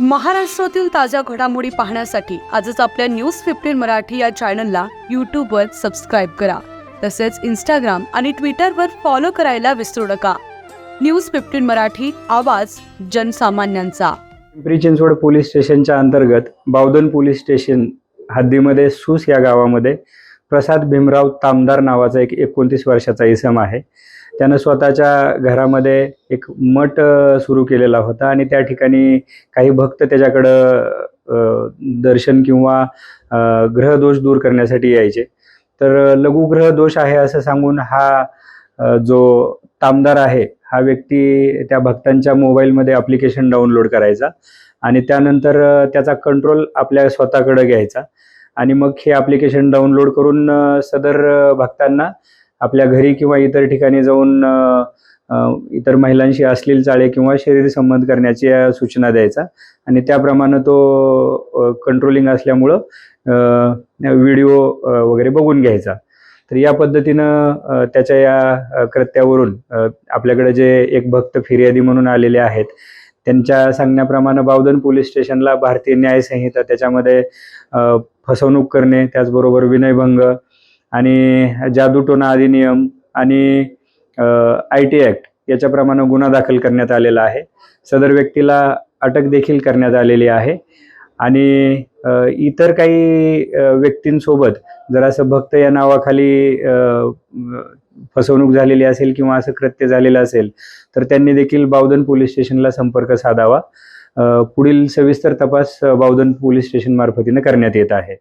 महाराष्ट्रातील ताज्या घडामोडी पाहण्यासाठी आजच आपल्या न्यूज फिफ्टीन मराठी या चॅनलला यूट्यूबवर सबस्क्राईब करा. तसेच इंस्टाग्राम आणि ट्विटरवर फॉलो करायला विसरू नका. न्यूज फिफ्टीन मराठी आवाज जनसामान्यांचा. पिंपरी चिंचवड पोलीस स्टेशनच्या अंतर्गत बावधन पोलीस स्टेशन हद्दीमध्ये सूस या गावामध्ये प्रसाद भीमराव तामदार नावाचा एक एकोणतीस वर्षाचा इसम आहे. त्यानं स्वतःच्या घरामध्ये एक मठ सुरू केलेला होता आणि त्या ठिकाणी काही भक्त त्याच्याकडं दर्शन किंवा ग्रहदोष दूर करण्यासाठी यायचे. तर लघुग्रह दोष आहे असं सांगून हा जो तामदार आहे हा व्यक्ती त्या भक्तांच्या मोबाईलमध्ये ॲप्लिकेशन डाउनलोड करायचा आणि त्यानंतर त्याचा कंट्रोल आपल्या स्वतःकडे घ्यायचा आणि मग हे ॲप्लिकेशन डाउनलोड करून सदर भक्तांना आपल्या घरी किंवा इतर ठिकाणी जाऊन इतर महिलांशी अश्लील चाळे किंवा शरीर संबंध करण्याची सूचना द्यायचा. आणि त्याप्रमाणे तो कंट्रोलिंग असल्यामुळं व्हिडिओ वगैरे बघून घ्यायचा. तर या पद्धतीनं त्याच्या या कृत्यावरून आपल्याकडे जे एक भक्त फिर्यादी म्हणून आलेले आहेत त्यांच्या सांगण्याप्रमाणे बावधन पोलीस स्टेशनला भारतीय न्यायसंहिता त्याच्यामध्ये फसवणूक करणे त्याचबरोबर विनयभंग आणि जादूटोना अधिनियम आणि आय टी ॲक्ट याच्याप्रमाणे गुन्हा दाखल करण्यात आलेला आहे. सदर व्यक्तीला अटक देखील करण्यात आलेली आहे. आणि इतर काही व्यक्तींसोबत जर असं भक्त या नावाखाली फसवणूक झालेली असेल किंवा असं कृत्य झालेलं असेल तर त्यांनी देखील बावधन पोलीस स्टेशनला संपर्क साधावा. पुढील सविस्तर तपास बावधन पोलीस स्टेशन मार्फतीने करण्यात येत आहे.